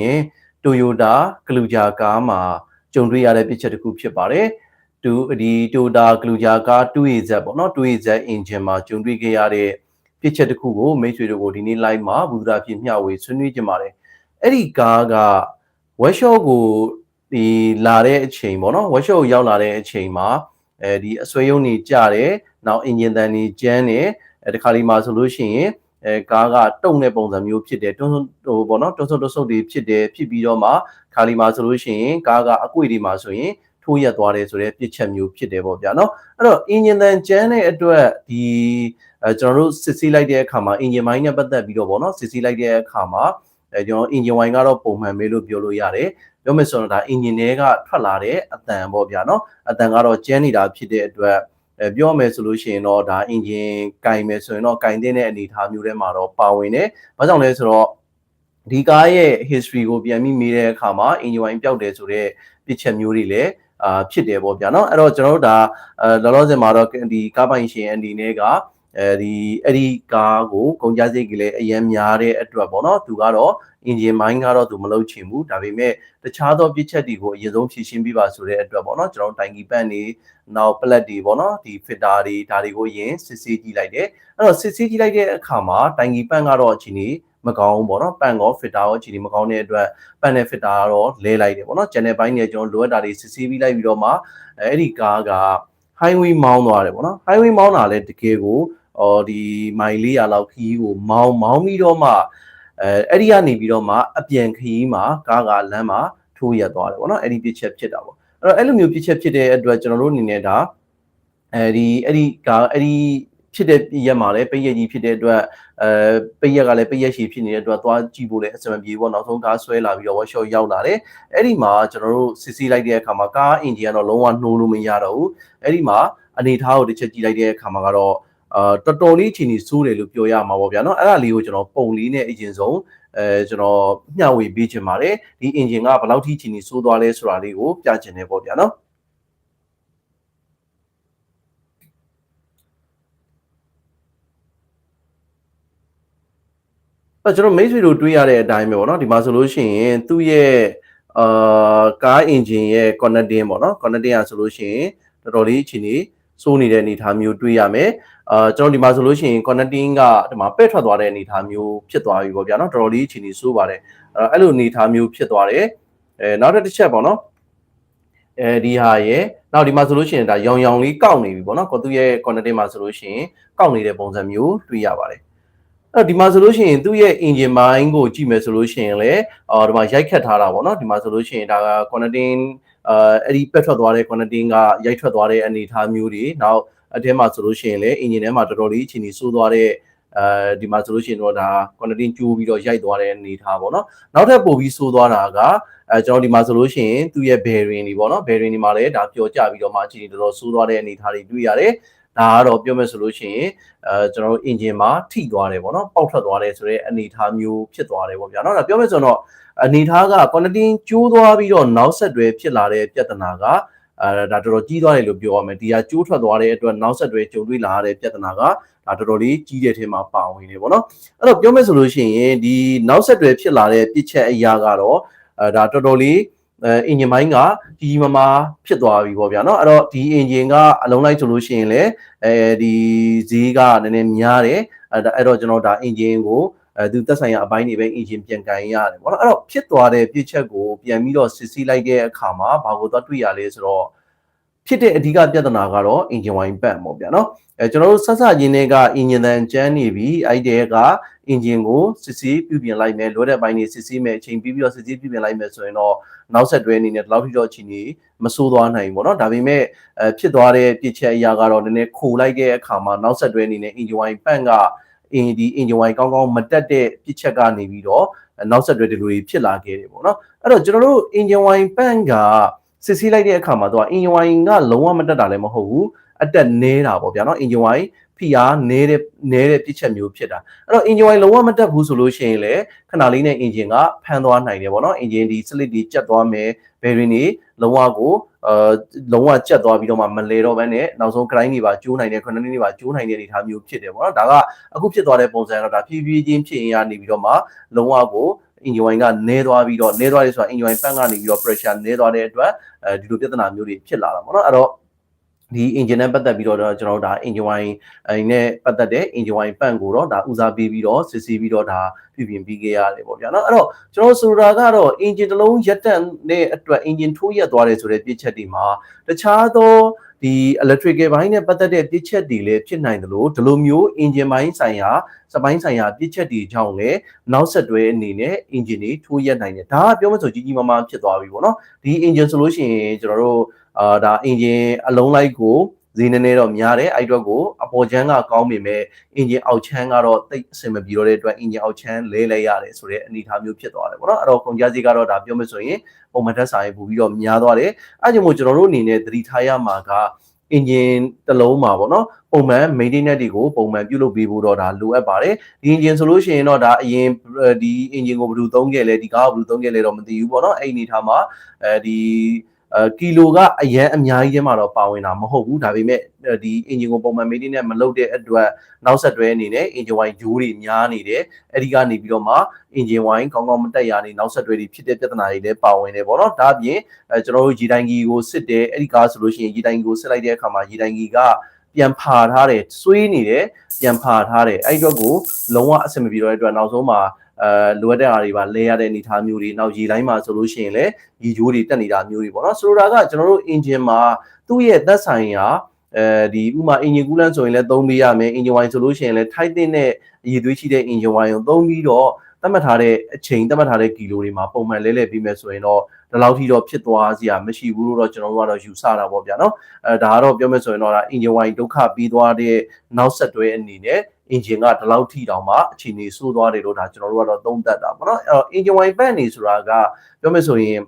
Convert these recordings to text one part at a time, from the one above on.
ရင် Toyota Kluger ကားမှာကြုံတွေ့ရတဲ့ပြစ်ချက်တစ်ခုဖြစ်ပါတယ်တူဒီ Toyota Kluger ကား 2AZ ပေါ့နော် 2AZ engine မှာကြုံတွေ့ခဲ့ရတဲ့ပြစ်ချက်တစ်ခုကိုမိတ်ဆွေတို့ကိုဒီနေ့ live မှာဘူဒရာဖြစ်မျှဝေဆွေးနွေးကြပါတယ်အဲ့ဒီကားက workshop ကိုဒီလာတဲ့အချိန်ပေါ့နော် workshop ကိုရောက်လာတဲ့အချိန်မှာအဲဒီအဆွဲရုံးနေကြတယ်နောက် engine တန်နေကျန်းတယ်အဲတခါဒီမှာဆိုလို့ရှိရင် အဲကားကတုံတဲ့ပုံစံမျိုးဖြစ်တယ်တွန်းဟိုပေါ့နော်တွန်းဆုပ်တွန်းဆုပ်တွေဖြစ်တယ်ဖြစ်ပြီးတော့မှခါလီမှာဆိုလို့ရှိရင်ကားကအကွေတွေမှာဆိုရင်ထိုးရက်သွားတယ်ဆိုတဲ့ပြစ်ချက်မျိုးဖြစ်တယ်ပေါ့ဗျာနော်အဲ့တော့ engine တန်ကျန်းတဲ့အတွက်ဒီအဲကျွန်တော်တို့စစ်ဆေးလိုက်တဲ့အခါမှာ engine မိုင်းနဲ့ပတ်သက်ပြီးတော့ပေါ့နော်စစ်ဆေးလိုက်တဲ့အခါမှာအဲကျွန်တော် engine wine ကတော့ပုံမှန်ပဲလို့ပြောလို့ရတယ်ပြောမယ်ဆိုတော့ဒါ engine တွေကထွက်လာတဲ့အတန်ပေါ့ဗျာနော်အတန်ကတော့ကျန်းနေတာဖြစ်တဲ့အတွက် အဲပြောမယ်ဆိုလို့ရှိရင်တော့ဒါ engine ကင်မယ်ဆိုရင်တော့ကင်တဲ့အနေအထားမျိုးထဲမှာတော့ပါဝင်တယ်။ဘာကြောင့်လဲဆိုတော့ဒီကားရဲ့ history ကိုပြန်ပြီးမေးတဲ့အခါမှာ engine wine ပျောက်တယ်ဆိုတော့ပြစ်ချက်မျိုးတွေလည်းအာဖြစ်တယ်ပေါ့ဗျာနော်အဲ့တော့ကျွန်တော်တို့ဒါအဲလောလောဆယ်မှာတော့ဒီကားပိုင်ရှင်အနေနဲ့ကအဲဒီအဲ့ဒီကားကိုကုန်ကြစိတ်ကလေးအရင်များတဲ့အတွက်ပေါ့နော်သူကတော့ engine mine ကတော့သူမလုပ်ချင်ဘူးဒါပေမဲ့တခြားသောပြစ်ချက်တွေကိုအရင်ဆုံးဖြည့်ရှင်းပြပါဆိုတဲ့အတွက်ပေါ့နော်ကျွန်တော်တိုင်ကီပန့်နေနောက် plat တွေပေါ့နော်ဒီ fitter တွေဒါတွေကိုယင်စစ်ဆေးကြည့်လိုက်တယ်အဲ့တော့စစ်ဆေးကြည့်လိုက်တဲ့အခါမှာတိုင်ကီပန့်ကတော့အချိန်ကြီးမကောင်းဘူးပေါ့နော်ပန်ကော fitter ရောအခြေအနေမကောင်းတဲ့အတွက်ပန်နဲ့ fitter ကတော့လဲလိုက်တယ်ပေါ့နော် channel ဘိုင်းနဲ့ကျွန်တော်လိုအပ်တာတွေစစ်ဆေးပြီးလိုက်ပြီးတော့မှအဲ့ဒီကားက highway မောင်းသွားတယ်ပေါ့နော် highway မောင်းတာလည်းတကယ်ကိုအော်ဒီမိုင်400လောက်ခီးကိုမောင်းမောင်းပြီးတော့မှ အဲအဲ့ဒီကနေပြီးတော့မှအပြန်ခီးမှာကားကလမ်းမှာထိုးရက်သွားတယ်ပေါ့နော်အဲ့ဒီပြစ်ချက်ဖြစ်တာပေါ့အဲ့တော့အဲ့လိုမျိုးပြစ်ချက်ဖြစ်တဲ့အတွက်ကျွန်တော်တို့အနေနဲ့ဒါအဲဒီအဲ့ဒီကားအဲ့ဒီဖြစ်တဲ့ရက်မှာလည်းပိတ်ရက်ကြီးဖြစ်တဲ့အတွက်အဲပိတ်ရက်ကလည်းပိတ်ရက်ရှည်ဖြစ်နေတဲ့အတွက်သွားကြည့်ဖို့လည်းအဆင်မပြေဘူးပေါ့နောက်ဆုံးကားဆွဲလာပြီးတော့ workshop ရောက်လာတယ်အဲ့ဒီမှာကျွန်တော်တို့စစ်ဆေးလိုက်တဲ့အခါမှာကားအင်ဂျင်ကတော့လုံးဝနှိုးလို့မရတော့ဘူးအဲ့ဒီမှာအနေထားကိုတစ်ချက်ကြည့်လိုက်တဲ့အခါမှာကတော့ အာတော်တော်လေးအချိန်ကြီးစိုးတယ်လို့ပြောရမှာပေါ့ဗျာနော်အဲ့ဒါလေးကိုကျွန်တော်ပုံလေးနဲ့အရင်ဆုံးအဲကျွန်တော်မျှဝေပေးခြင်းပါတယ်ဒီ engine ကဘယ်လောက်ထိအချိန်ကြီးစိုးသွားလဲဆိုတာလေးကိုပြခြင်းတယ်ပေါ့ဗျာနော်အဲ့ကျွန်တော်မိတ်ဆွေတို့တွေးရတဲ့အတိုင်းပဲပေါ့နော်ဒီမှာဆိုလို့ရှိရင်သူ့ရဲ့အာကား engine ရဲ့ connecting ပေါ့နော် connecting อ่ะဆိုလို့ရှိရင်တော်တော်လေးအချိန်ကြီး စိုးနေတဲ့အနေအထားမျိုးတွေးရမယ်အာကျွန်တော်ဒီမှာဆိုလို့ရှိရင် connecting ကဒီမှာပဲ့ထွက်သွားတဲ့အနေအထားမျိုးဖြစ်သွားပြီပေါ့ဗျာနော်တော်တော်လေးအချိန်ကြီးစိုးပါတယ်အဲ့လိုအနေအထားမျိုးဖြစ်သွားတယ်အဲနောက်တစ်ချက်ပေါ့နော်အဲဒီဟာရဲ့နောက်ဒီမှာဆိုလို့ရှိရင်ဒါရောင်ရောင်လေးကောက်နေပြီပေါ့နော်ကိုသူရဲ့ connecting မှာဆိုလို့ရှိရင်ကောက်နေတဲ့ပုံစံမျိုးတွေ့ရပါတယ်အဲ့ဒီမှာဆိုလို့ရှိရင်သူ့ရဲ့ engine mine ကိုကြည့်မယ်ဆိုလို့ရှိရင်လည်းအော်ဒီမှာရိုက်ခတ်ထားတာပေါ့နော်ဒီမှာဆိုလို့ရှိရင်ဒါက connecting အာအဲ့ဒီပက်ထွက်သွားတဲ့ connecting ကရိုက်ထွက်သွားတဲ့အနေအထားမျိုးတွေနောက်အထဲမှာဆိုလို့ရှိရင်လည်း engine ထဲမှာတော်တော်လေးအချိန်ကြီးဆိုးသွားတဲ့အဲဒီမှာဆိုလို့ရှိရင်တော့ဒါ connecting ကျိုးပြီးတော့ရိုက်သွားတဲ့အနေအထားပေါ့နော်နောက်ထပ်ပို့ပြီးဆိုးသွားတာကအဲကျွန်တော်ဒီမှာဆိုလို့ရှိရင်သူ့ရဲ့ bearing တွေပေါ့နော် bearing တွေမှာလည်းဒါပျော်ကျပြီးတော့မှအချိန်တော်တော်ဆိုးသွားတဲ့အနေအထားတွေတွေ့ရတယ်ဒါကတော့ပြောမယ်ဆိုလို့ရှိရင်အဲကျွန်တော်တို့ engine မှာထိသွားတယ်ပေါ့နော်ပေါက်ထွက်သွားတယ်ဆိုတဲ့အနေအထားမျိုးဖြစ်သွားတယ်ပေါ့ဗျာနော်ဒါပြောမယ်ဆိုတော့ အနေထားက connecting ကျိုးသွားပြီးတော့နောက်ဆက်တွဲဖြစ်လာတဲ့ပြဿနာကအဲဒါတော်တော်ကြီးသွားတယ်လို့ပြောရမယ်ဒီဟာကျိုးထွက်သွားတဲ့အတွက်နောက်ဆက်တွဲကြုံတွေ့လာရတဲ့ပြဿနာကဒါတော်တော်လေးကြီးတဲ့ထဲမှာပါဝင်နေပေါ့နော်အဲ့တော့ပြောမယ်ဆိုလို့ရှိရင်ဒီနောက်ဆက်တွဲဖြစ်လာတဲ့ပြစ်ချက်အရာကတော့အဲဒါတော်တော်လေးအဲ engine မိုင်းကကြီးကြီးမားမားဖြစ်သွားပြီပေါ့ဗျာเนาะအဲ့တော့ဒီ engine ကအလုံးလိုက်ဆိုလို့ရှိရင်လည်းအဲဒီဈေးကနည်းနည်းများတယ်အဲ့တော့ကျွန်တော်ဒါ engine ကို အဲသူသက်ဆိုင်ရာအပိုင်းတွေပဲ engine ပြန်ကန်ရတယ်ပေါ့နော်အဲ့တော့ဖြစ်သွားတဲ့ပြစ်ချက်ကိုပြန်ပြီးတော့စစ်ဆေးလိုက်တဲ့အခါမှာဘာကိုသွားတွေ့ရလဲဆိုတော့ဖြစ်တဲ့အဓိကပြဿနာကတော့ engine wine ပန့်ပေါ့ဗျာနော်အဲကျွန်တော်တို့ဆက်စချင်းတွေက engine တန်ကျန်းနေပြီအဲ့ဒီက engine ကိုစစ်ဆေးပြုပြင်လိုက်မယ်လိုတဲ့ဘိုင်းတွေစစ်ဆေးမယ်အချိန်ပြီးပြီးတော့စစ်ဆေးပြုပြင်လိုက်မယ်ဆိုရင်တော့နောက်ဆက်တွဲအနေနဲ့ဒီလောက်ထိတော့အချိန်ကြီးမဆိုးသွားနိုင်ဘူးပေါ့နော်ဒါပေမဲ့အဲဖြစ်သွားတဲ့ပြစ်ချက်အရာကတော့နည်းနည်းခိုလိုက်တဲ့အခါမှာနောက်ဆက်တွဲအနေနဲ့ engine wine ပန့်က အင်ဒီ engine wine ကောင်းကောင်းမတက်တဲ့ပြစ်ချက်ကနေပြီးတော့နောက်ဆက်တွဲဒီလိုဖြစ်လာခဲ့တယ်ပေါ့နော်အဲ့တော့ကျွန်တော်တို့ engine wine ပန့်ကစစ်ဆေးလိုက်တဲ့အခါမှာတော့ engine wine ကလုံးဝမတက်တာလည်းမဟုတ်ဘူးအတက်နေတာပေါ့ဗျာနော် engine wine ဖိအားနဲတဲ့နဲတဲ့ပြစ်ချက်မျိုးဖြစ်တာအဲ့တော့ engine wine လုံးဝမတက်ဘူးဆိုလို့ရှိရင်လည်းခဏလေးနဲ့ engine ကဖမ်းသွားနိုင်တယ်ပေါ့နော် engine ဒီ slip ဒီကျက်သွားမယ် bearing တွေလုံးဝကို အာလုံးဝကျက်သွားပြီးတော့မှမလဲတော့ဘဲနဲ့နောက်ဆုံး grind တွေပါကျိုးနိုင်တယ် connect တွေပါကျိုးနိုင်တဲ့အနေအထားမျိုးဖြစ်တယ်ပေါ့နော်ဒါကအခုဖြစ်သွားတဲ့ပုံစံတော့ဒါဖြည်းဖြည်းချင်းဖြစ်ရင်ရနေပြီးတော့မှလုံးဝကို engine wine ကနည်းသွားပြီးတော့နည်းသွားတယ်ဆိုတာ engine wine ပန့်ကနေပြီးတော့ pressure နည်းသွားတဲ့အတွက်အဲဒီလိုပြဿနာမျိုးတွေဖြစ်လာတာပေါ့နော်အဲ့တော့ ဒီ engine နဲ့ပတ်သက်ပြီးတော့ကျွန်တော်တို့ဒါ engine wine အဲနဲ့ပတ်သက်တဲ့ engine wine ပန့်ကိုတော့ဒါဦးစားပေးပြီးတော့စစ်ဆေးပြီးတော့ဒါပြုပြင်ပြီးခဲ့ရတယ်ပေါ့ဗျာเนาะအဲ့တော့ကျွန်တော်ဆိုတာကတော့ engine တစ်လုံးရက်တက်တဲ့အတွက် engine ထိုးရက်သွားတယ်ဆိုတဲ့ပြစ်ချက်တွေမှာတခြားသောဒီ electrical ဘိုင်းနဲ့ပတ်သက်တဲ့ပြစ်ချက်တွေလည်းဖြစ်နိုင်တယ်လို့ဒီလိုမျိုး engine ဘိုင်းဆိုင်ရာစပိုင်းဆိုင်ရာပြစ်ချက်တွေကြောင့်လည်းနောက်ဆက်တွဲအနေနဲ့ engine တွေထိုးရက်နိုင်တယ်ဒါကပြောမဆိုကြီးကြီးမားမားဖြစ်သွားပြီပေါ့နော်ဒီ engine ဆိုလို့ရှိရင်ကျွန်တော်တို့ အာဒါ engine အလုံးလိုက်ကိုဈေးနည်းနည်းတော့များတယ်အဲ့အတွက်ကိုအပေါ်ချမ်းကကောင်းပေမဲ့ engine အောက်ချမ်းကတော့တိတ်အဆင်မပြေတော့တဲ့အတွက် engine အောက်ချမ်းလဲလဲရတယ်ဆိုတဲ့အနေအထားမျိုးဖြစ်သွားတယ်ပေါ့နော်အဲ့တော့ကုန်ကြစည်ကတော့ဒါပြောမဆိုရင်ပုံမှန်တက်ဆိုင်ပို့ပြီးတော့များသွားတယ်အဲ့ကြောင့်မို့ကျွန်တော်တို့အနေနဲ့သတိထားရမှာက engine တစ်လုံးမှာပေါ့နော်ပုံမှန် maintenance တွေကိုပုံမှန်ပြုလုပ်ပေးဖို့တော့ဒါလိုအပ်ပါတယ်ဒီ engine ဆိုလို့ရှိရင်တော့ဒါအရင်ဒီ engine ကိုဘယ်လိုသုံးခဲ့လဲဒီကားကိုဘယ်လိုသုံးခဲ့လဲတော့မသိဘူးပေါ့နော်အဲ့ဒီအနေထားမှာအဲဒီ အဲကီလိုကအရန်အများကြီးထဲမှာတော့ပါဝင်တာမဟုတ်ဘူးဒါပေမဲ့ဒီ engine ကိုပုံမှန် maintenance မလုပ်တဲ့အတွက်နောက်ဆက်တွဲအနေနဲ့ engine wine ဂျိုးတွေများနေတယ်အဲ့ဒီကနေပြီးတော့မှ engine wine ကောင်းကောင်းမတက်ရနေနောက်ဆက်တွဲတွေဖြစ်တဲ့ပြဿနာတွေလည်းပါဝင်တယ်ပေါ့နော်ဒါအပြင်အဲကျွန်တော်တို့ရေတိုင်ကြီးကိုစစ်တယ်အဲ့ဒီကားဆိုလို့ရှိရင်ရေတိုင်ကြီးကိုစစ်လိုက်တဲ့အခါမှာရေတိုင်ကြီးကပြန်ဖာထားတယ်ဆွေးနေတယ်ပြန်ဖာထားတယ်အဲ့ဒီတော့ကိုလုံးဝအဆင်မပြေတော့တဲ့အတွက်နောက်ဆုံးမှာ အဲလိုအပ်တဲ့အားတွေပါလဲရတဲ့အနေအထားမျိုးတွေနောက်ရေတိုင်းမှာဆိုလို့ရှိရင်လည်းရေဂျိုးတွေတက်နေတာမျိုးတွေပေါ့နော်ဆိုလိုတာကကျွန်တော်တို့ engine မှာသူ့ရဲ့သက်ဆိုင်ရာအဲဒီဥမာ engine coolant ဆိုရင်လည်းသုံးပေးရမယ် engine wine ဆိုလို့ရှိရင်လည်းထိုက်တဲ့ရည်သွေးရှိတဲ့ engine wine ကိုသုံးပြီးတော့သတ်မှတ်ထားတဲ့အချိန်သတ်မှတ်ထားတဲ့ကီလိုတွေမှာပုံမှန်လဲလှယ်ပြီးမယ်ဆိုရင်တော့ဒီလောက်ထိတော့ဖြစ်သွားစရာမရှိဘူးလို့တော့ကျွန်တော်တို့ကတော့ယူဆတာပေါ့ဗျာနော်အဲဒါကတော့ပြောမယ်ဆိုရင်တော့ဒါ engine wine ဒုက္ခပြီးသွားတဲ့နောက်ဆက်တွဲအနေနဲ့ engine ကဒီလောက်ထိတောင်မှအခြေအနေဆိုးသွားတယ်လို့ဒါကျွန်တော်တို့ကတော့သုံးသပ်တာပေါ့နော်အဲတော့ engine wine pan နေဆိုတာကပြောမယ်ဆိုရင်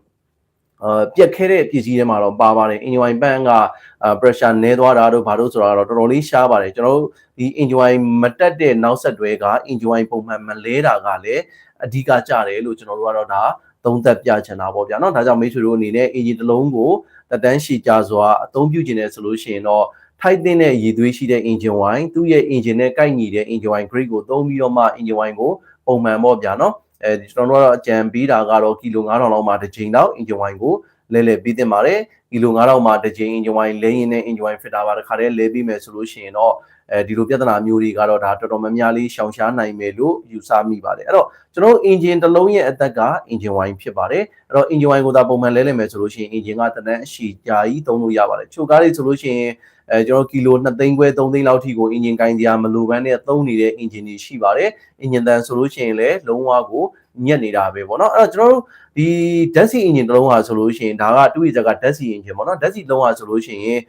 အာပြက်ခဲတဲ့ပစ္စည်းတွေမှာတော့ပါပါတယ် engine wine pan က pressure နည်းသွားတာတို့ဘာလို့ဆိုတာတော့တော်တော်လေးရှားပါတယ်ကျွန်တော်တို့ဒီ engine wine မတက်တဲ့နောက်ဆက်တွဲက engine wine ပုံမှန်မလဲတာကလည်းအဓိကကြတယ်လို့ကျွန်တော်တို့ကတော့ဒါသုံးသက်ပြချင်တာပေါ့ဗျာเนาะဒါကြောင့်မိတ်ဆွေတို့အနေနဲ့ engine တစ်လုံးကိုတက်တန်းရှည်ကြစွာအသုံးပြုခြင်းနဲ့ဆိုလို့ရှိရင်တော့ ထိုက်တဲ့ရည်သွေးရှိတဲ့ engine wine သူ့ရဲ့ engine နဲ့ကိုက်ညီတဲ့ engine wine grade ကိုသုံးပြီးတော့မှ engine wine ကိုပုံမှန်ပေါ့ဗျာနော်အဲကျွန်တော်တို့ကတော့အကြံပေးတာကတော့ကီလို9000လောက်မှတစ်ချိန်လောက် engine wine ကို လဲလဲပြီးတင်ပါတယ်ကီလို9000မှတစ်ချိန် engine wine လဲရင်းနဲ့ engine wine filter ပါတစ်ခါတည်းလဲပြီးမယ်ဆိုလို့ရှိရင်တော့အဲဒီလိုပြဿနာမျိုးတွေကတော့ဒါတော်တော်များများလေးရှောင်ရှားနိုင်မယ်လို့ယူဆမိပါတယ်အဲ့တော့ကျွန်တော် engine တစ်လုံးရဲ့အသက်က engine wine ဖြစ်ပါတယ်အဲ့တော့ engine wine ကိုသာပုံမှန်လဲလဲမယ်ဆိုလို့ရှိရင် engine ကတနန်းအရှိကြာကြီးသုံးလို့ရပါတယ်ချိုကားတွေဆိုလို့ရှိရင်အဲကျွန်တော်ကီလို2သိန်းခွဲ3သိန်းလောက်ထိကို engine ကိုင်းစရာမလိုဘန်းနဲ့သုံးနေတဲ့ engine တွေရှိပါတယ် engine တန်ဆိုလို့ရှိရင်လည်းလုံးဝကို ညက်နေတာပဲပေါ့နော်အဲ့တော့ကျွန်တော်တို့ဒီ Desi engine တစ်လုံးဟာဆိုလို့ရှိရင်ဒါကတူရီဇက်က Desi engine ပေါ့နော် Desi လုံးဟာဆိုလို့ရှိရင်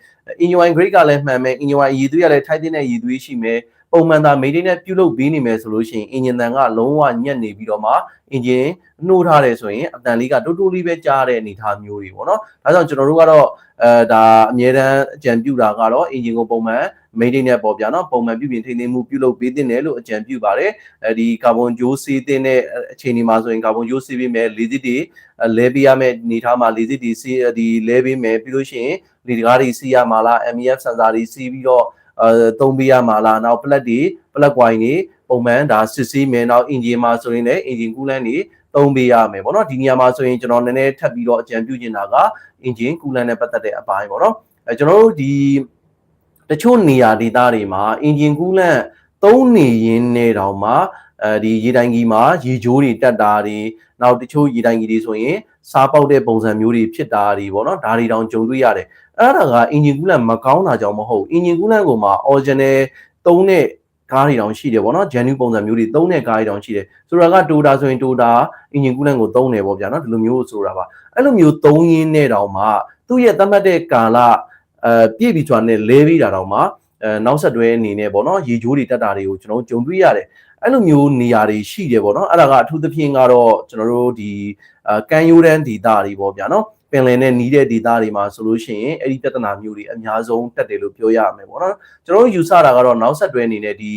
engine wine grade ကလည်းမှန်မယ် engine wine ရည်သွေးကလည်းထိုက်တဲ့ရည်သွေးရှိမယ်ပုံမှန်သာ maintenance ပြုလုပ်ပေးနေမယ်ဆိုလို့ရှိရင် engine တန်ကလုံးဝညက်နေပြီးတော့မှ engine နှိုးထားတယ်ဆိုရင်အတန်လေးကတိုးတိုးလေးပဲကြားတဲ့အနေအထားမျိုးတွေပေါ့နော်ဒါကြောင့်ကျွန်တော်တို့ကတော့အဲဒါအမြဲတမ်းအကြံပြုတာကတော့ engine ကိုပုံမှန် maintenance ပေါ့ဗျာနော်ပုံမှန်ပြုပြင်ထိန်းသိမ်းမှုပြုလုပ်ပေးတင်တယ်လို့အကြံပြုပါတယ်အဲဒီကာဗွန်ဂျိုးဆေးတင်တဲ့အခြေအနေမှာဆိုရင်ကာဗွန်ဂျိုးဆေးပေးမယ်လေစစ်တွေလဲပေးရမယ်အနေထားမှာလေစစ်တွေဆေးဒီလဲပေးမယ်ပြီးလို့ရှိရင်လေတကားတွေစီးရမှာလား MEF sensor တွေစီးပြီးတော့အဲသုံးပေးရမှာလားနောက် plug တွေ plug wire တွေပုံမှန်ဒါစစ်ဆေးမယ်နောက် engine မှာဆိုရင်လည်း engine coolant တွေသုံးပေးရမယ်ပေါ့နော်ဒီနေရာမှာဆိုရင်ကျွန်တော်နည်းနည်းထပ်ပြီးတော့အကြံပြုချင်တာက engine coolant နဲ့ပတ်သက်တဲ့အပိုင်းပေါ့နော်အဲကျွန်တော်တို့ဒီ တချို့နေရာဒေသတွေမှာ engine coolant သုံးနေရင်းနဲ့တောင်မှအဲဒီရေတိုင်ကြီးမှာရေကြိုးတွေတက်တာတွေနောက်တချို့ရေတိုင်ကြီးတွေဆိုရင်စားပေါက်တဲ့ပုံစံမျိုးတွေဖြစ်တာတွေပေါ့နော်ဒါတွေတောင်ကြုံတွေ့ရတယ်အဲ့ဒါက engine coolant မကောင်းတာကြောင့်မဟုတ် engine coolant ကိုမှ original သုံးတဲ့ကားတွေတောင်ရှိတယ်ပေါ့နော် genuine ပုံစံမျိုးတွေသုံးတဲ့ကားတွေတောင်ရှိတယ်ဆိုတော့က Toyota ဆိုရင် Toyota engine coolant ကိုသုံးတယ်ပေါ့ဗျာနော်ဒီလိုမျိုးဆိုတာပါအဲ့လိုမျိုးသုံးရင်းနဲ့တောင်မှသူ့ရဲ့သတ်မှတ်တဲ့ကာလ အဲပြည့်ပြီးကျွမ်းနဲ့လဲပြီးတာတောင်မှအဲနောက်ဆက်တွဲအနေနဲ့ပေါ့နော်ရေချိုးတွေတက်တာတွေကိုကျွန်တော်ကြုံတွေ့ရတယ်အဲ့လိုမျိုးနေရာတွေရှိတယ်ပေါ့နော်အဲ့ဒါကအထူးသဖြင့်ကတော့ကျွန်တော်တို့ဒီအဲကန်ယိုဒန်ဒေတာတွေပေါ့ဗျာနော်ပင်လယ်နဲ့နီးတဲ့ဒေသတွေမှာဆိုလို့ရှိရင်အဲ့ဒီပြဿနာမျိုးတွေအများဆုံးတက်တယ်လို့ပြောရမယ်ပေါ့နော်ကျွန်တော်တို့ယူဆတာကတော့နောက်ဆက်တွဲအနေနဲ့ဒီ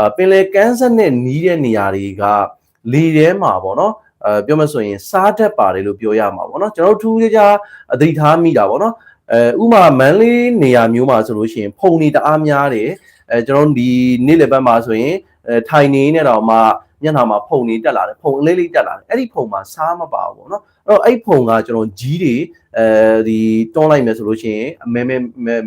အပင်လယ်ကမ်းစက်နဲ့နီးတဲ့နေရာတွေကလေထဲမှာပေါ့နော်အဲပြောမဆိုရင်စားတတ်ပါတယ်လို့ပြောရမှာပေါ့နော်ကျွန်တော်တို့ထူးခြားအသိထားမိတာပေါ့နော် အဲဥမာမန်လေးနေရာမျိုးမှာဆိုလို့ရှိရင်ဖုန်နေတအားများတယ်အဲကျွန်တော်ဒီနေ့လယ်ဘက်မှာဆိုရင်အဲထိုင်နေနဲ့တော့မှညမျက်နှာမှာဖုံနေတက်လာတယ်ဖုံအလေးလေးတက်လာတယ်အဲ့ဒီဖုံမှာစားမပါဘူးပေါ့နော်အဲ့တော့အဲ့ဖုံကကျွန်တော်ကြီးတွေအဲဒီတွန်းလိုက်မယ်ဆိုလို့ရှိရင်အမဲမဲ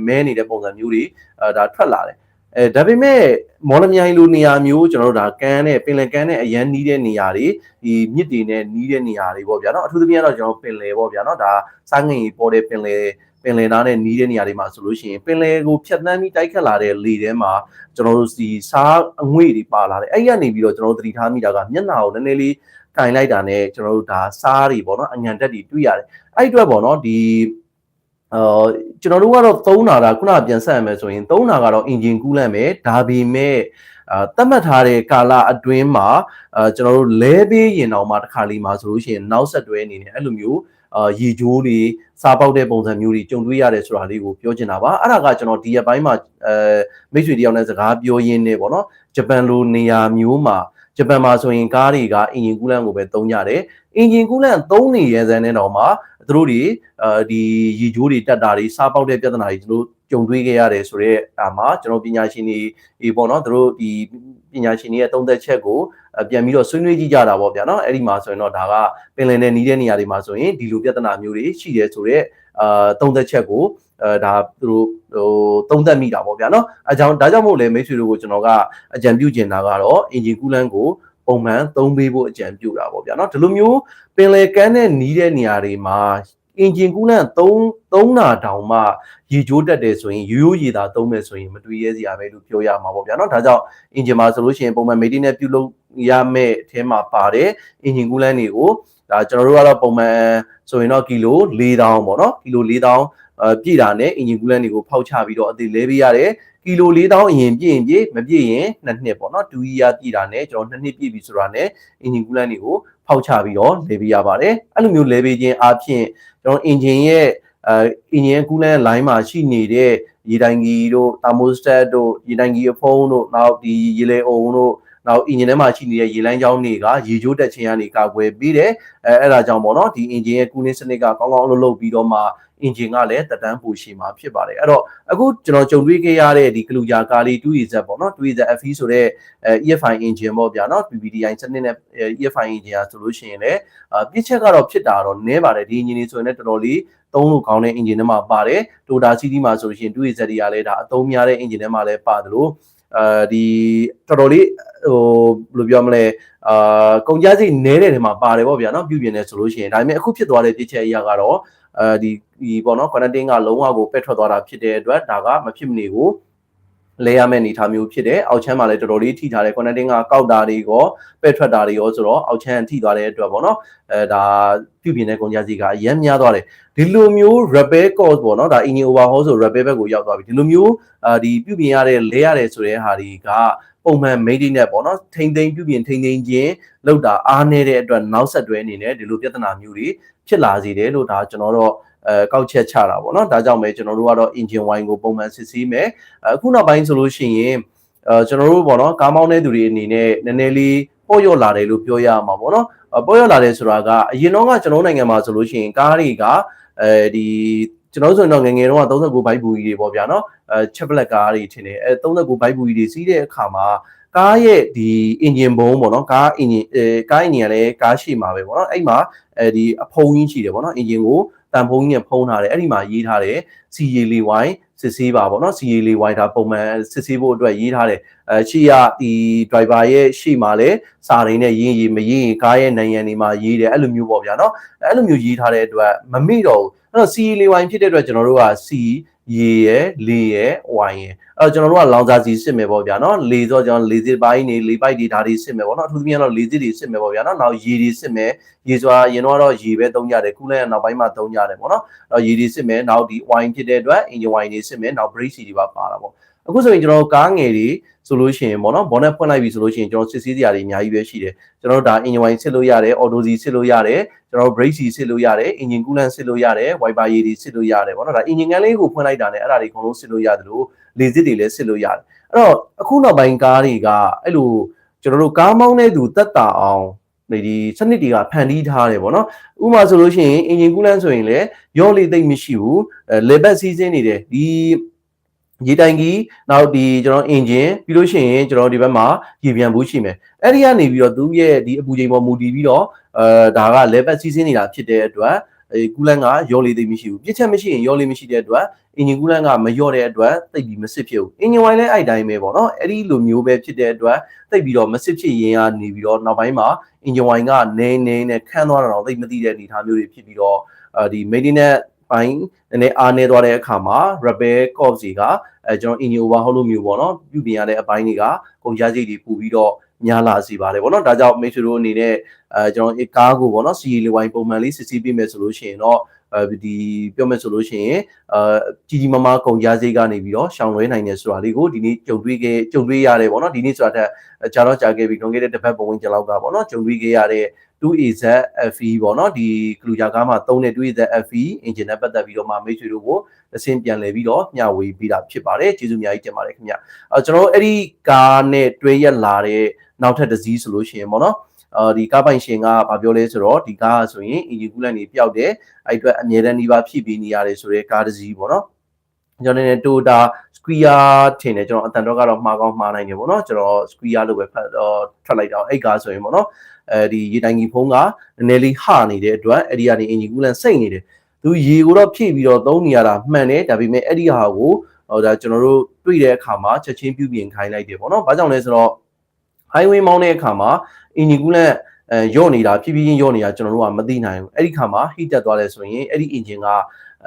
မဲနေတဲ့ပုံစံမျိုးတွေအဲဒါထွက်လာတယ်အဲဒါပေမဲ့မော်လမြိုင်လိုနေရာမျိုးကျွန်တော်တို့ဒါကန်းနဲ့ပင်လယ်ကန်းနဲ့အရန်နီးတဲ့နေရာတွေဒီမြစ်တွေနဲ့နီးတဲ့နေရာတွေပေါ့ဗျာနော်အထူးသဖြင့်တော့ကျွန်တော်ပင်လယ်ပေါ့ဗျာနော်ဒါစားငင်ကြီးပေါ်တဲ့ပင်လယ်ပ င်လယ်သားနဲ့နီးတဲ့နေရာတွေမှာဆိုလို့ရှိရင်ပင်လယ်ကိုဖြတ်သန်းပြီးတိုက်ခတ်လာတဲ့လေထဲမှာကျွန်တော်တို့ဒီစားအငွေ့တွေပါလာတယ်အဲ့ရနေပြီးတော့ကျွန်တော်တို့သတိထားမိတာကမျက်နှာကိုနည်းနည်းလေးကင်လိုက်တာနဲ့ကျွန်တော်တို့ဒါစားတွေပေါ့နော်အညံတက်တွေတွေ့ရတယ်အဲ့အတွက်ပေါ့နော်ဒီအော်ကျွန်တော်တို့ကတော့သုံးတာကခုနပြန်ဆက်ရမယ်ဆိုရင်သုံးတာကတော့ engine coolant ပဲဒါပေမဲ့အာတတ်မှတ်ထားတဲ့ကာလအတွင်းမှာအာကျွန်တော်တို့လဲပေးရင်တော့မှတစ်ခါလေးမှာဆိုလို့ရှိရင်နောက်ဆက်တွဲအနေနဲ့အဲ့လိုမျိုးအာ ရေဂျိုးတွေစားပေါက်တဲ့ပုံစံမျိုးတွေကြုံတွေ့ရတယ်ဆိုတာလေးကိုပြောချင်တာပါအဲ့ဒါကကျွန်တော်ဒီရက်ပိုင်းမှာအဲမိတ်ဆွေတယောက်နဲ့စကားပြောရင်းနဲ့ပေါ့နော်ဂျပန်လိုနေရာမျိုးမှာဂျပန်မှာဆိုရင်ကားတွေကအင်ဂျင်ကူးလန့်ကိုပဲသုံးကြတယ်အင်ဂျင်ကူးလန့်သုံးနေရစမ်းတဲ့တော့မှာသူတို့တွေအဲဒီရီဂျိုးတွေတက်တာတွေစားပေါက်တဲ့ပြဿနာတွေသူတို့ကြုံတွေ့ခဲ့ရတယ်ဆိုတော့အာမှာကျွန်တော်ပညာရှင်တွေဒီပေါ့နော်သူတို့ဒီပညာရှင်တွေရဲ့သုံးသက်ချက်ကို ပြန်ပြီးတော့ဆွေးနွေးကြည့်ကြတာပေါ့ဗျာနော်အဲ့ဒီမှာဆိုရင်တော့ဒါကပင်လယ်နဲ့နီးတဲ့နေရာတွေမှာဆိုရင်ဒီလိုပြဿနာမျိုးတွေရှိတယ်ဆိုတော့အာသုံးသက်ချက်ကိုအဲဒါသူတို့ဟိုသုံးသက်မိတာပေါ့ဗျာနော်အဲကြောင့်ဒါကြောင့်မို့လဲမိတ်ဆွေတို့ကိုကျွန်တော်ကအကြံပြုချင်တာကတော့အင်ဂျင်ကူလန်းကိုပုံမှန်သုံးပေးဖို့အကြံပြုတာပေါ့ဗျာနော်ဒီလိုမျိုးပင်လယ်ကမ်းနဲ့နီးတဲ့နေရာတွေမှာအင်ဂျင်ကူလန့်3 3နာတောင်မှရေချိုးတက်တယ်ဆိုရင်ရိုးရိုးရေသာသုံးမယ်ဆိုရင်မတွေ့ရစရာပဲလို့ပြောရမှာပေါ့ဗျာနော်ဒါကြောင့်အင်ဂျင်မှာဆိုလို့ရှိရင်ပုံမှန် maintenance ပြုလုပ် ရမယ့်အထဲမှာပါတယ်အင်ဂျင်ကူလန့်တွေကိုဒါကျွန်တော်တို့ကတော့ပုံမှန်ဆိုရင်တော့ကီလို4000ပေါ့နော်ကီလို4000အဲပြည့်တာနဲ့အင်ဂျင်ကူလန့်တွေကိုဖောက်ချပြီးတော့အသေးလဲပေးရတယ်ကီလို4000အရင်ပြည့်ရင်ပြည့်မပြည့်ရင်နှစ်နှစ်ပေါ့နော်2 year ပြည့်တာနဲ့ကျွန်တော်နှစ်နှစ်ပြည့်ပြီဆိုတာနဲ့အင်ဂျင်ကူလန့်တွေကိုဖောက်ချပြီးတော့လဲပေးရပါတယ်အဲ့လိုမျိုးလဲပေးခြင်းအပြင်ကျွန်တော်အင်ဂျင်ရဲ့အဲအင်ဂျင်ကူလန့်လိုင်းမှာရှိနေတဲ့ရေတိုင်ကြီးတို့တာမိုစတက်တို့ရေတိုင်ကြီးအဖုံးတို့နောက်ဒီရေလေအုံတို့ နောက်အင်ဂျင်ထဲမှာရှိနေတဲ့ရေလိုင်းကြောင်းတွေကရေချိုးတက်ခြင်းကနေကာကွယ်ပေးတယ်အဲအဲ့ဒါကြောင့်ပေါ့နော်ဒီအင်ဂျင်ရဲ့ကူးလင်းစနစ်ကကောင်းကောင်းအလုပ်လုပ်ပြီးတော့မှအင်ဂျင်ကလည်းတက်တန်းပူရှိမှာဖြစ်ပါတယ်အဲ့တော့အခုကျွန်တော်ကြုံတွေ့ခဲ့ရတဲ့ဒီကလူကြာကားလေး 2EZ ပေါ့နော် 2EZ FE ဆိုတဲ့အဲ EFI engine ပေါ့ဗျာနော် PPDI စနစ်နဲ့ EFI engine อ่ะဆိုလို့ရှိရင်လည်းပြစ်ချက်ကတော့ဖြစ်တာတော့နည်းပါတယ်ဒီ engine တွေဆိုရင်လည်းတော်တော်လေးသုံးလို့ကောင်းတဲ့ engine တွေမှာပါတယ် Toyota CD မှာဆိုလို့ရှိရင် 2EZ တွေကလည်းဒါအသုံးများတဲ့ engine တွေမှာလည်းပါတယ်လို့ အဲဒီတော်တော်လေးဟိုဘယ်လိုပြောမလဲအာကုန်ကြစိတ်နဲတဲ့နေရာမှာပါတယ်ပေါ့ဗျာနော်ပြုပြင်နေဆိုလို့ရှိရင်ဒါပေမဲ့အခုဖြစ်သွားတဲ့ပြစ်ချက်အရာကတော့အဲဒီဒီပေါ့နော် quarantine ကလုံးဝကိုပက်ထွက်သွားတာဖြစ်တဲ့အတွက်ဒါကမဖြစ်မနေကို လဲရမယ့်အနေအထားမျိုးဖြစ်တယ်အောက်ချမ်းမှာလည်းတော်တော်လေးထိထားတယ် quarantine ကကောက်တာတွေရောပက်ထွက်တာတွေရောဆိုတော့အောက်ချမ်းထိသွားတဲ့အတွက်ပေါ့နော်အဲဒါပြုပြင်တဲ့ကုန်ကြစီကအရမ်းများသွားတယ်ဒီလိုမျိုး repair cost ပေါ့နော်ဒါ engine overhaul ဆို repair ဘက်ကိုရောက်သွားပြီဒီလိုမျိုးအာဒီပြုပြင်ရတဲ့လဲရတယ်ဆိုတဲ့ဟာတွေကပုံမှန် maintenance ပေါ့နော်ထိမ့်သိမ်းပြုပြင်ထိမ့်သိမ်းခြင်းလောက်တာအားနေတဲ့အတွက်နောက်ဆက်တွဲအနေနဲ့ဒီလိုပြဿနာမျိုးတွေဖြစ်လာစေတယ်လို့ဒါကျွန်တော်တို့ အဲကောက်ချက်ချတာပေါ့နော်ဒါကြောင့်ပဲကျွန်တော်တို့ကတော့ engine wine ကိုပုံမှန်စစ်ဆေးမယ်အခုနောက်ပိုင်းဆိုလို့ရှိရင်အဲကျွန်တော်တို့ပေါ့နော်ကားမောင်းတဲ့သူတွေအနေနဲ့နည်းနည်းလေးပေါ့ရော့လာတယ်လို့ပြောရမှာပေါ့နော်ပေါ့ရော့လာတယ်ဆိုတာကအရင်တော့ကကျွန်တော်နိုင်ငံမှာဆိုလို့ရှိရင်ကားတွေကအဲဒီကျွန်တော်ဆိုရင်တော့ငငယ်တော့39ဘိုက်ဘူကြီးတွေပေါ့ဗျာနော်အဲချက်ပလက်ကားတွေထင်တယ်အဲ39ဘိုက်ဘူကြီးတွေစီးတဲ့အခါမှာကားရဲ့ဒီ engine ဘုံပေါ့နော်ကား engine အဲကား engine ကလည်းကားရှိမှာပဲပေါ့နော်အဲ့မှာအဲဒီအဖုံကြီးရှိတယ်ပေါ့နော် engine ကို တန်ဖုံကြီးနဲ့ဖုံးထားတယ်အဲ့ဒီမှာရေးထားတယ် CA လေး Y စစ်ဆေးပါပေါ့နော် CA လေး Y ဒါပုံမှန်စစ်ဆေးဖို့အတွက်ရေးထားတယ်အဲရှေ့ကဒီ driver ရဲ့ရှေ့မှာလည်းစာရင်းနဲ့ရေးရေးမရေးရင်ကားရဲ့နိုင်ရန်တွေမှာရေးတယ်အဲ့လိုမျိုးပေါ့ဗျာနော်အဲ့လိုမျိုးရေးထားတဲ့အတွက်မမိတော့ဘူးအဲ့တော့ CA လေး Y ဖြစ်တဲ့အတွက်ကျွန်တော်တို့က C ရေရယ်လေရယ်ဝိုင်ရယ်အဲ့တော့ကျွန်တော်တို့ကလောင်စာစီစစ်မယ်ပေါ့ဗျာနော်လေဆိုကျွန်တော်လေစစ်ပိုင်းနေလေပိုက်တွေဒါတွေစစ်မယ်ပေါ့နော်အထူးသဖြင့်တော့လေစစ်တွေစစ်မယ်ပေါ့ဗျာနော်နောက်ရေတွေစစ်မယ်ရေစွာရင်တော့ရေပဲသုံးကြတယ်ကူလန့်နောက်ပိုင်းမှာသုံးကြတယ်ပေါ့နော်အဲ့ရေတွေစစ်မယ်နောက်ဒီဝိုင်ဖြစ်တဲ့အတွက်အင်ဂျင်ဝိုင်တွေစစ်မယ်နောက် brake တွေပါပါတာပေါ့ အခုဆိုရင်ကျွန်တော်ကားငယ်တွေဆိုလို့ရှိရင်ပေါ့နော်ဘောနက်ဖွင့်လိုက်ပြီဆိုလို့ရှိရင်ကျွန်တော်စစ်ဆေးစရာတွေအများကြီးပဲရှိတယ်ကျွန်တော်တို့ဒါ engine wine စစ်လို့ရတယ် auto စီစစ်လို့ရတယ်ကျွန်တော်တို့ brake စီစစ်လို့ရတယ် engine coolant စစ်လို့ရတယ် wiper ရေတွေစစ်လို့ရတယ်ပေါ့နော်ဒါ engine ကန်လေးကိုဖွင့်လိုက်တာနဲ့အဲ့ဒါတွေအကုန်လုံးစစ်လို့ရတယ်လို့လေစစ်တွေလည်းစစ်လို့ရတယ်အဲ့တော့အခုနောက်ပိုင်းကားတွေကအဲ့လိုကျွန်တော်တို့ကားမောင်းတဲ့သူတက်တာအောင်ဒီစနစ်တွေကဖန်တီးထားတယ်ပေါ့နော်ဥပမာဆိုလို့ရှိရင် engine coolant ဆိုရင်လည်းရော့လေသိမ့်မရှိဘူးအဲ level season နေတယ်ဒီ ရေတိုင်ကြီးနောက်ဒီကျွန်တော်အင်ဂျင်ပြီးလို့ရှိရင်ကျွန်တော်ဒီဘက်မှာရေပြန်ဘူးရှိမယ်အဲ့ဒီကနေပြီးတော့သူ့ရဲ့ဒီအပူချိန်ပေါ်မူတည်ပြီးတော့အဲဒါက level စီးဆင်းနေတာဖြစ်တဲ့အတွက်အဲကူလန်ကရောလေသိမရှိဘူးပြစ်ချက်မရှိရင်ရောလေမရှိတဲ့အတွက်အင်ဂျင်ကူလန်ကမရော့တဲ့အတွက်တိတ်ပြီးမစစ်ဖြစ်ဘူးအင်ဂျင်ဝိုင်းလည်းအဲ့တိုင်းပဲပေါ့နော်အဲ့ဒီလိုမျိုးပဲဖြစ်တဲ့အတွက်တိတ်ပြီးတော့မစစ်ဖြစ်ရင်ကနေပြီးတော့နောက်ပိုင်းမှာအင်ဂျင်ဝိုင်းကနေနေနဲ့ခန်းသွားတာတော့သိမသိတဲ့အနေအထားမျိုးတွေဖြစ်ပြီးတော့အဲဒီ maintenance ပိုင်းနည်းနည်းအားနေသွားတဲ့အခါမှာ rebel corps တွေကအဲကျွန်တော် engine overhaul လို့မျိုးပေါ့နော်ပြုပြင်ရတဲ့အပိုင်းတွေကကုန်ကြစိတ်တွေပို့ပြီးတော့များလာစီပါတယ်ပေါ့နော်ဒါကြောင့် make sure တို့အနေနဲ့အဲကျွန်တော်ကားကိုပေါ့နော် CA လေးဝိုင်းပုံမှန်လေးစစ်ဆေးပေးမယ်ဆိုလို့ရှိရင်တော့အဲဒီပြောမယ်ဆိုလို့ရှိရင်အာကြီးကြီးမားမားကုန်ကြစိတ်ကနေပြီးတော့ရှောင်လွှဲနိုင်တယ်ဆိုတာလေးကိုဒီနေ့ကြုံတွေ့ခဲ့ကြုံတွေ့ရတယ်ပေါ့နော်ဒီနေ့ဆိုတာတက်ကြာတော့ကြာခဲ့ပြီလွန်ခဲ့တဲ့တစ်ပတ်ပုံဝင်ကြလောက်ကပေါ့နော်ကြုံတွေ့ခဲ့ရတဲ့ 2AZ FE ပေါ့နော်ဒီကလူဂျာကားမှာသုံးတဲ့ 2AZ FE engine နဲ့ပတ်သက်ပြီးတော့မှမိတ်ဆွေတို့ကိုအဆင့်ပြန်လည်ပြီးတော့မျှဝေပေးတာဖြစ်ပါတယ်ကျေးဇူးအများကြီးတင်ပါတယ်ခင်ဗျအဲကျွန်တော်တို့အဲ့ဒီကားနဲ့တွဲရက်လာတဲ့နောက်ထပ်တစ်စီးဆိုလို့ရှိရင်ပေါ့နော်အာဒီကားပိုင်ရှင်ကဗာပြောလဲဆိုတော့ဒီကားဆိုရင် engine coolant တွေပျောက်တယ်အဲ့အတွက်အမြဲတမ်းဒီပါဖြည့်ပေးနေရတယ်ဆိုတဲ့ကားတစ်စီးပေါ့နော်ကျွန်တော်လည်း Toyota Squia ထင်တယ်ကျွန်တော်အတန်တော့ကတော့မှားကောင်းမှားနိုင်တယ်ပေါ့နော်ကျွန်တော် Squia လို့ပဲဖတ်တော့ထွက်လိုက်တော့အဲ့ကားဆိုရင်ပေါ့နော် အဲဒီရေတိုင်ကြီးဖုံးကနည်းနည်းလေးဟနေတဲ့အတွက်အဲ့ဒီကနေအင်ဂျင်ကူလန်စိတ်နေတယ်သူရေကိုတော့ဖြည့်ပြီးတော့သုံးနေရတာမှန်တယ်ဒါပေမဲ့အဲ့ဒီဟာကိုဟိုဒါကျွန်တော်တို့တွေ့တဲ့အခါမှာချက်ချင်းပြုပြင်ခိုင်းလိုက်တယ်ပေါ့နော်။ဘာကြောင့်လဲဆိုတော့ highway မောင်းတဲ့အခါမှာအင်ဂျင်ကူလန်အဲယော့နေတာဖြည်းဖြည်းချင်းယော့နေတာကျွန်တော်တို့ကမသိနိုင်ဘူး။အဲ့ဒီခါမှာ heat တက်သွားလဲဆိုရင်အဲ့ဒီ engine က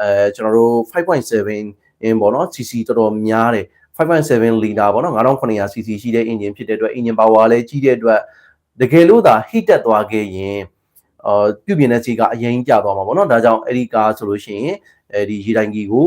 အဲကျွန်တော်တို့5.7 in ပေါ့နော် cc တော်တော်များတယ်5.7 liter ပေါ့နော်9900 cc ရှိတဲ့ engine ဖြစ်တဲ့အတွက် engine power လည်းကြီးတဲ့အတွက် တကယ်လို့သာ heat တက်သွားခဲ့ရင်အာပြုပြင်တဲ့စီကအရင်ကျသွားမှာပေါ့နော်ဒါကြောင့်အဲ့ဒီကားဆိုလို့ရှိရင်အဲဒီရေတိုင်ကြီးကို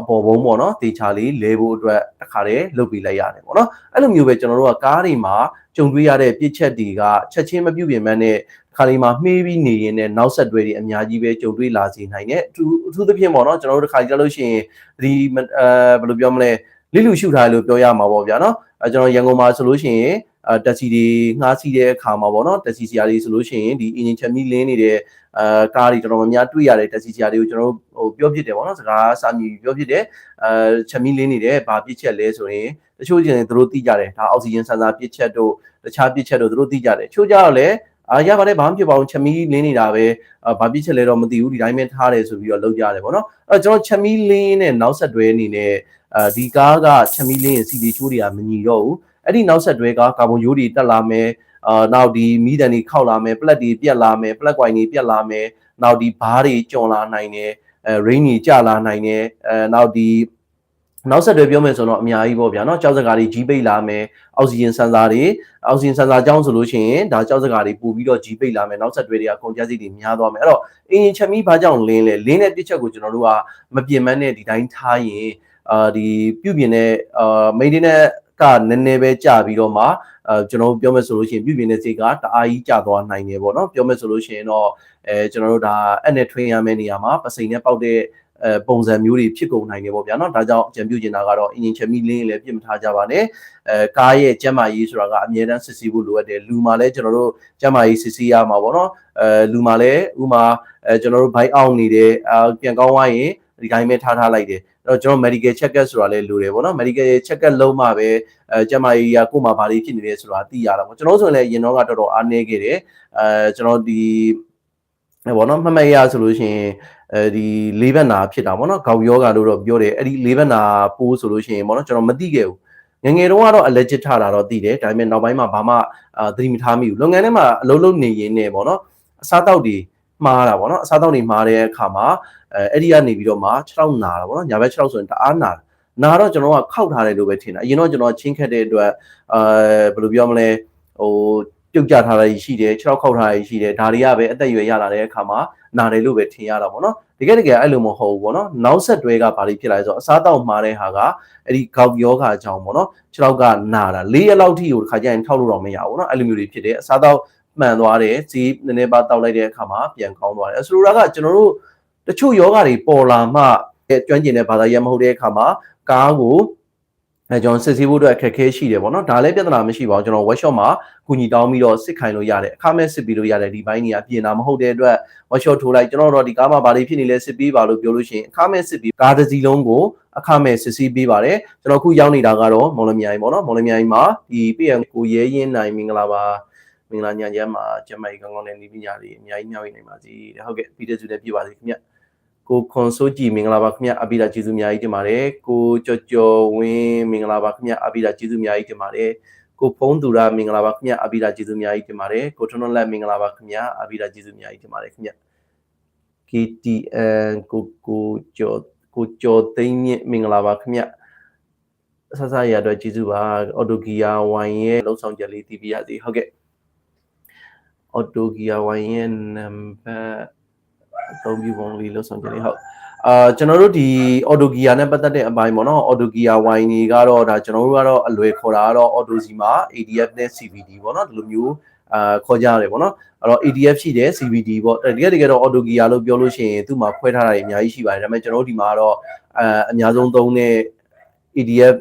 အပေါ်ဘုံပေါ့နော်တေချာလေးလဲဖို့အတွက်တစ်ခါတည်းလုပ်ပေးလိုက်ရတယ်ပေါ့နော်အဲ့လိုမျိုးပဲကျွန်တော်တို့ကကားတွေမှာကြုံတွေ့ရတဲ့ပြစ်ချက်တွေကချက်ချင်းမပြုပြင်မှန်းတဲ့ခါလေးမှာမှေးပြီးနေရင်လည်းနောက်ဆက်တွဲတွေအများကြီးပဲကြုံတွေ့လာစေနိုင်တယ်အထူးအထူးသဖြင့်ပေါ့နော်ကျွန်တော်တို့တစ်ခါကြလို့ရှိရင်ဒီအဲဘယ်လိုပြောမလဲ လိလူရှုထားလို့ပြောရမှာပေါ့ဗျာနော်အဲကျွန်တော်ရန်ကုန်မှာဆိုလို့ရှိရင်အဲတက်စီတွေငှားစီးတဲ့အခါမှာပေါ့နော်တက်စီဆရာတွေဆိုလို့ရှိရင်ဒီအင်ဂျင်ချက်မီလင်းနေတဲ့အဲကားတွေတော်တော်များများတွေ့ရတဲ့တက်စီဆရာတွေကိုကျွန်တော်တို့ဟိုပြောပြတယ်ပေါ့နော်စကားစာမြည်ပြောပြတယ်အဲချက်မီလင်းနေတဲ့ဘာပြစ်ချက်လဲဆိုရင်တချို့ကျရင်သူတို့သိကြတယ်ဒါအောက်ဆီဂျင်ဆန်ဆာပြစ်ချက်တို့တခြားပြစ်ချက်တို့သူတို့သိကြတယ်ချို့ကြတော့လည်းအာရပါတယ်ဘာမှဖြစ်ပါဘူးချက်မီလင်းနေတာပဲဘာပြစ်ချက်လဲတော့မသိဘူးဒီတိုင်းပဲထားတယ်ဆိုပြီးတော့လောက်ကြတယ်ပေါ့နော်အဲ့တော့ကျွန်တော်ချက်မီလင်းနဲ့နောက်ဆက်တွဲအနေနဲ့ အဲဒီကားကချက်မီလင်းရဲ့စီဒီချိုးတွေကမညီတော့ဘူးအဲ့ဒီနောက်ဆက်တွဲကကာဗွန်ယိုးတွေတက်လာမယ်အာနောက်ဒီမီးတန်တွေခောက်လာမယ်ပလက်တွေပြက်လာမယ်ပလက်ကွိုင်တွေပြက်လာမယ်နောက်ဒီဘားတွေကျော်လာနိုင်တယ်အဲ rain တွေကျလာနိုင်တယ်အဲနောက်ဒီနောက်ဆက်တွဲပြောမယ်ဆိုတော့အများကြီးပေါ့ဗျာနော်ကြောက်စကားတွေကြီးပိတ်လာမယ်အောက်ဆီဂျင်ဆန်ဆာတွေအောက်ဆီဂျင်ဆန်ဆာကြောင်းဆိုလို့ရှိရင်ဒါကြောက်စကားတွေပို့ပြီးတော့ကြီးပိတ်လာမယ်နောက်ဆက်တွဲတွေကကုန်ကျစရိတ်တွေများသွားမယ်အဲ့တော့အင်ဂျင်ချက်မီးဘာကြောင့်လင်းလဲလင်းတဲ့တစ်ချက်ကိုကျွန်တော်တို့ကမပြင်းမနဲ့ဒီတိုင်းထားရင် အာဒီပြုပြင်တဲ့အာ maintenance ကနည်းနည်းပဲကြာပြီးတော့မှအဲကျွန်တော်တို့ပြောမယ်ဆိုလို့ရှိရင်ပြုပြင်တဲ့စိတ်ကတအားကြီးကြာသွားနိုင်တယ်ပေါ့နော်ပြောမယ်ဆိုလို့ရှိရင်တော့အဲကျွန်တော်တို့ဒါအဲ့နဲ့ထွင်းရမယ့်နေရာမှာပစိန်နဲ့ပေါက်တဲ့အဲပုံစံမျိုးတွေဖြစ်ကုန်နိုင်တယ်ပေါ့ဗျာနော်ဒါကြောင့်အကြံပြုချင်တာကတော့အင်ဂျင်ချက်မီလင်းလည်းပြင်မထားကြပါနဲ့အဲကားရဲ့ကျန်းမာရေးဆိုတာကအမြဲတမ်းစစ်ဆေးဖို့လိုအပ်တယ်လူမှလည်းကျွန်တော်တို့ကျန်းမာရေးစစ်ဆေးရမှာပေါ့နော်အဲလူမှလည်းဥမာအဲကျွန်တော်တို့ဘိုက်အောင်နေတယ်အာပြန်ကောင်းသွားရင် ဒီတိုင်းပဲထားထားလိုက်တယ်အဲ့တော့ကျွန်တော် medical check up ဆိုတာလည်းလိုတယ်ပေါ့နော် medical check up လုံးမှပဲအဲကျမကြီးကကိုယ်မှာဘာတွေဖြစ်နေလဲဆိုတာသိရတာပေါ့ကျွန်တော်ဆိုရင်လည်းရင်တော့ကတော်တော်အားနည်းခဲ့တယ်အဲကျွန်တော်ဒီဘောနော်မှတ်မှတ်ရဆိုလို့ရှိရင်အဲဒီလေးဘက်နာဖြစ်တာပေါ့နော်ခေါက်ယောဂါလို့တော့ပြောတယ်အဲ့ဒီလေးဘက်နာပိုးဆိုလို့ရှိရင်ပေါ့နော်ကျွန်တော်မသိခဲ့ဘူးငငယ်တုန်းကတော့ allergic ထတာတော့သိတယ်ဒါပေမဲ့နောက်ပိုင်းမှာဘာမှအာသတိမထားမိဘူးလုပ်ငန်းထဲမှာအလုပ်လုပ်နေရင်းနဲ့ပေါ့နော်အစားတောက်တွေမှားတာပေါ့နော်အစားတောက်တွေမှားတဲ့အခါမှာ အဲအဲ့ဒီကနေပြီးတော့မှ6လောက်နာတာပေါ့နော်ညာဘက်6လောက်ဆိုရင်တအားနာနာတော့ကျွန်တော်ကခောက်ထားတယ်လို့ပဲထင်တာအရင်တော့ကျွန်တော်ချင်းခက်တဲ့အတွက်အဲဘယ်လိုပြောမလဲဟိုပြုတ်ကျထားတာရှိတယ်6လောက်ခောက်ထားတာရှိတယ်ဒါတွေကပဲအသက်အရွယ်ရလာတဲ့အခါမှာနာတယ်လို့ပဲထင်ရတာပေါ့နော်တကယ်တကယ်အဲ့လိုမဟုတ်ဘူးပေါ့နော်နောက်ဆက်တွဲကဘာတွေဖြစ်လာလဲဆိုတော့အစားတောက်မှားတဲ့ဟာကအဲ့ဒီဂေါက်ယောဂါကြောင့်ပေါ့နော်6လောက်ကနာတာ၄ရက်လောက်ထိကိုတစ်ခါကျရင်ထောက်လို့တော့မရဘူးပေါ့နော်အဲ့လိုမျိုးတွေဖြစ်တယ်အစားတောက်မှန်သွားတယ်ဈေးနည်းနည်းပါတောက်လိုက်တဲ့အခါမှာပြန်ကောင်းသွားတယ်ဆိုလိုတာကကျွန်တော်တို့ တချို့ယောဂါတွေပေါ်လာမှကျွမ်းကျင်တဲ့ဘာသာရပ်မဟုတ်တဲ့အခါမှာကားကိုအဲကျွန်တော်စစ်ဆေးဖို့အတွက်အခက်အခဲရှိတယ်ပေါ့နော်ဒါလည်းပြဿနာမရှိပါဘူးကျွန်တော် workshop မှာကူညီတောင်းပြီးတော့စစ်ခိုင်းလို့ရတယ်အခမဲ့စစ်ပြီးလို့ရတယ်ဒီဘိုင်းကြီးကပြင်တာမဟုတ်တဲ့အတွက် workshop ထိုးလိုက်ကျွန်တော်တို့ဒီကားမှာဘာတွေဖြစ်နေလဲစစ်ပြီးပါလို့ပြောလို့ရှိရင်အခမဲ့စစ်ပြီးကားတစ်စီးလုံးကိုအခမဲ့စစ်ဆေးပေးပါတယ်ကျွန်တော်ခုရောက်နေတာကတော့မော်လမြိုင်ပေါ့နော်မော်လမြိုင်မှာဒီ PM ကိုရဲရင်နိုင်မင်္ဂလာပါမင်္ဂလာညချမ်းမှာကျမကြီးကောင်းကောင်းနဲ့နေပညာတွေအများကြီးမျှဝေနိုင်ပါစေတဲ့ဟုတ်ကဲ့ပြီးတဲ့စုနဲ့ပြပါစေခင်ဗျ ကိုခွန်စိုးကြည်မင်္ဂလာပါခင်ဗျအပိဒါကျေးဇူးအများကြီးတင်ပါတယ်ကိုကြော်ကြော်ဝင်းမင်္ဂလာပါခင်ဗျအပိဒါကျေးဇူးအများကြီးတင်ပါတယ်ကိုဖုံးသူရမင်္ဂလာပါခင်ဗျအပိဒါကျေးဇူးအများကြီးတင်ပါတယ်ကိုထွန်းထွန်းလက်မင်္ဂလာပါခင်ဗျအပိဒါကျေးဇူးအများကြီးတင်ပါတယ်ခင်ဗျ KTN ကိုကိုကျော်ကိုကျော်သိန်းမြင့်မင်္ဂလာပါခင်ဗျဆဆရအတွက်ကျေးဇူးပါအော်တိုဂီယာဝိုင်ရဲ့လုံဆောင်ချက်လေးတည်ပြရစီဟုတ်ကဲ့အော်တိုဂီယာဝိုင်ရဲ့နံပါတ် အသုံးပြုပုံလေးလုံဆောင်ချက်လေးဟုတ်အာကျွန်တော်တို့ဒီ auto gear နဲ့ပတ်သက်တဲ့အပိုင်းပေါ့နော် auto gear wine တွေကတော့ဒါကျွန်တော်တို့ကတော့အလွယ်ခေါ်တာကတော့ auto စီမှာ ADF နဲ့ CVD ပေါ့နော်ဒီလိုမျိုးအာခေါ်ကြရတယ်ပေါ့နော်အဲ့တော့ ADF ရှိတယ် CVD ပေါ့တကယ်တကယ်တော့ auto gear လို့ပြောလို့ရှိရင်သူ့မှာခွဲထားတာတွေအများကြီးရှိပါတယ်ဒါပေမဲ့ကျွန်တော်တို့ဒီမှာတော့အာအများဆုံးသုံးတဲ့ ADF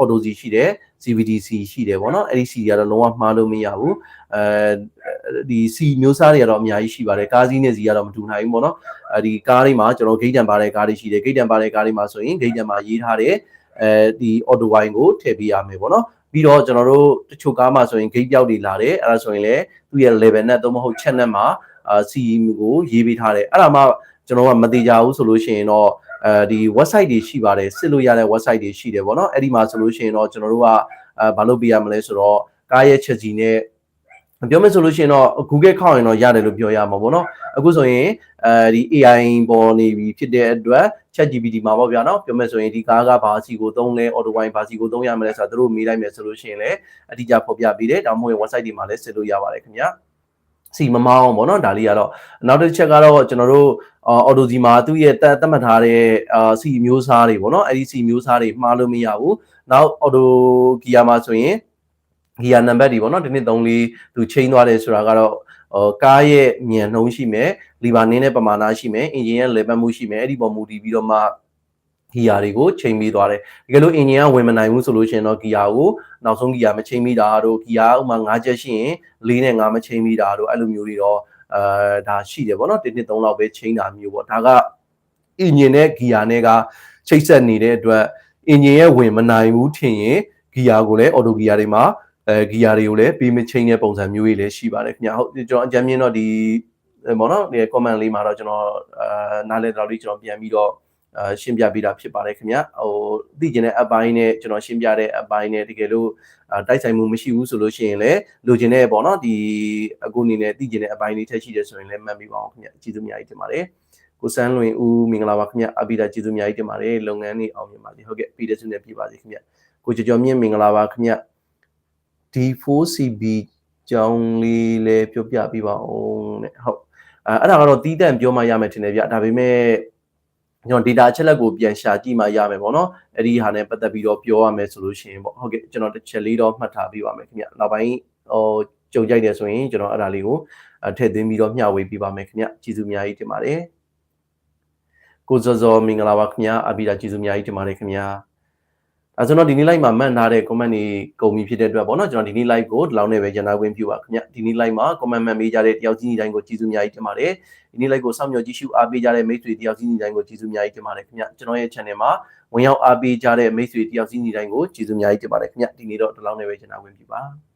auto စီရှိတယ် CVDC ရှိတယ်ပေါ့နော်အဲ့ဒီ C ကတော့လုံးဝမှားလို့မရဘူးအဲဒီ C မျိုးစားတွေကတော့အများကြီးရှိပါတယ်ကားစီးနဲ့ C ကတော့မတူနိုင်ဘူးပေါ့နော်အဲဒီကားတွေမှာကျွန်တော်ဂိတ်တန်ပါတဲ့ကားတွေရှိတယ်ဂိတ်တန်ပါတဲ့ကားတွေမှာဆိုရင်ဂိတ်တန်မှာရေးထားတဲ့အဲဒီ auto wine ကိုထည့်ပေးရမယ်ပေါ့နော်ပြီးတော့ကျွန်တော်တို့တချို့ကားမှာဆိုရင်ဂိတ်ပြောက်တွေလာတယ်အဲ့ဒါဆိုရင်လည်းသူ့ရဲ့ level နဲ့သို့မဟုတ် channel မှာအာ C ကိုရေးပေးထားတယ်အဲ့ဒါမှကျွန်တော်ကမတိကြဘူးဆိုလို့ရှိရင်တော့ အဲဒီ website တွေရှိပါတယ်စစ်လို့ရတဲ့ website တွေရှိတယ်ပေါ့နော်အဲ့ဒီမှာဆိုလို့ရှိရင်တော့ကျွန်တော်တို့ကအဲဘာလုပ်ပြရမလဲဆိုတော့ကားရဲ့ချက်ကြီးနဲ့ပြောမယ်ဆိုလို့ရှိရင်တော့ Google ခေါက်ရင်တော့ရတယ်လို့ပြောရမှာပေါ့နော်အခုဆိုရင်အဲဒီ AI ပေါ်နေပြီဖြစ်တဲ့အတွက် ChatGPT မှာပေါ့ဗျာနော်ပြောမယ်ဆိုရင်ဒီကားကဘာစီကိုသုံးလဲ auto wine ဘာစီကိုသုံးရမလဲဆိုတာတို့မေးလိုက်မယ်ဆိုလို့ရှိရင်လည်းအတိအကျဖော်ပြပေးတယ်ဒါမှမဟုတ် website တွေမှာလည်းစစ်လို့ရပါတယ်ခင်ဗျာ စီမမောင်းပေါ့နော်ဒါလေးကတော့နောက်တစ်ချက်ကတော့ကျွန်တော်တို့အော်တိုစီမှာသူ့ရဲ့တတ်မှတ်ထားတဲ့အာစီမျိုးစားတွေပေါ့နော်အဲ့ဒီစီမျိုးစားတွေမှားလို့မရဘူးနောက်အော်တိုဂီယာမှာဆိုရင်ဂီယာနံပါတ်တွေပေါ့နော်ဒီနေ့3လေးသူချိန်သွားတယ်ဆိုတာကတော့ဟိုကားရဲ့မြန်နှုံးရှိမယ်လီဗာနင်းတဲ့ပမာဏရှိမယ်အင်ဂျင်ရဲ့လေပတ်မှုရှိမယ်အဲ့ဒီပေါ်မူတည်ပြီးတော့မှ ဂီယာတွေကိုချိန်ပြီးသွားတယ်တကယ်လို့အင်ဂျင်ကဝင်မနိုင်ဘူးဆိုလို့ရှိရင်တော့ဂီယာကိုနောက်ဆုံးဂီယာမချိန်ပြီးတာတို့ဂီယာဥမာ9ချက်ရှိရင်4နဲ့5မချိန်ပြီးတာတို့အဲ့လိုမျိုးတွေတော့အာဒါရှိတယ်ပေါ့နော်1 2 3လောက်ပဲချိန်တာမျိုးပေါ့ဒါကအင်ဂျင်နဲ့ဂီယာနဲ့ကချိတ်ဆက်နေတဲ့အတွက်အင်ဂျင်ရဲ့ဝင်မနိုင်ဘူးထင်ရင်ဂီယာကိုလည်းအော်တိုဂီယာတွေမှာအဲဂီယာတွေကိုလည်းပေးမချင်းတဲ့ပုံစံမျိုးတွေလည်းရှိပါတယ်ခင်ဗျဟုတ်ကျွန်တော်အကြမ်းမြင်တော့ဒီဘောနော်ဒီ comment လေးမှာတော့ကျွန်တော်အာနားလည်တော့လေးကျွန်တော်ပြန်ပြီးတော့အာ ရှင်းပြပေးတာဖြစ်ပါတယ်ခင်ဗျဟိုသိကျင်တဲ့အပိုင်းနဲ့ကျွန်တော်ရှင်းပြတဲ့အပိုင်းနဲ့တကယ်လို့တိုက်ဆိုင်မှုမရှိဘူးဆိုလို့ရှိရင်လည်းလိုချင်တဲ့ပေါ့နော်ဒီအခုအနေနဲ့သိကျင်တဲ့အပိုင်းလေးထက်ရှိတယ်ဆိုရင်လည်းမှတ်မိပါအောင်ခင်ဗျကျေးဇူးအများကြီးတင်ပါတယ်ကိုစန်းလွင်ဦးမင်္ဂလာပါခင်ဗျအပိဒါကျေးဇူးအများကြီးတင်ပါတယ်လုပ်ငန်းတွေအောင်မြင်ပါစေဟုတ်ကဲ့ပြီးတဲ့ဆုနဲ့ပြပါစေခင်ဗျကိုကျော်ကျော်မြင့်မင်္ဂလာပါခင်ဗျ D4CB ကြောင်းလေးလည်းပြောပြပေးပါအောင်တဲ့ဟုတ်အဲအဲ့ဒါကတော့တီးတန့်ပြောမှရမယ်ထင်တယ်ဗျဒါပေမဲ့ ကျွန်တော် data အချက်လက်ကိုပြန်ရှာကြည့်မှရမယ်ပေါ့နော်အဲ့ဒီဟာနဲ့ပတ်သက်ပြီးတော့ပြောရမယ်ဆိုလို့ရှိရင်ပေါ့ဟုတ်ကဲ့ကျွန်တော်တစ်ချက်လေးတော့မှတ်ထားပေးပါမယ်ခင်ဗျနောက်ပိုင်းဟိုကြုံကြိုက်တယ်ဆိုရင်ကျွန်တော်အဲ့ဒါလေးကိုထည့်သွင်းပြီးတော့မျှဝေပေးပါမယ်ခင်ဗျကျေးဇူးအများကြီးတင်ပါတယ်ကိုစောစောမင်္ဂလာပါခင်ဗျအဘိဓာကျေးဇူးအများကြီးတင်ပါတယ်ခင်ဗျာ အဲကျွန်တော်ဒီနေ့ live မှာမှတ်ထားတဲ့ comment တွေကုန်ပြီဖြစ်တဲ့အတွက်ပေါ့နော်ကျွန်တော်ဒီနေ့ live ကိုဒီလောက်နဲ့ပဲကျန်တာဝင်ပြပါခင်ဗျဒီနေ့ live မှာ comment မှတ်ပေးကြတဲ့တယောက်ချင်းတိုင်းကိုကျေးဇူးအများကြီးတင်ပါတယ်ဒီနေ့ live ကိုစောင့်မျှော်ကြည့်ရှုအားပေးကြတဲ့မိတ်ဆွေတယောက်ချင်းတိုင်းကိုကျေးဇူးအများကြီးတင်ပါတယ်ခင်ဗျကျွန်တော်ရဲ့ channel မှာဝင်ရောက်အားပေးကြတဲ့မိတ်ဆွေတယောက်ချင်းတိုင်းကိုကျေးဇူးအများကြီးတင်ပါတယ်ခင်ဗျဒီနေ့တော့ဒီလောက်နဲ့ပဲကျန်တာဝင်ပြပါ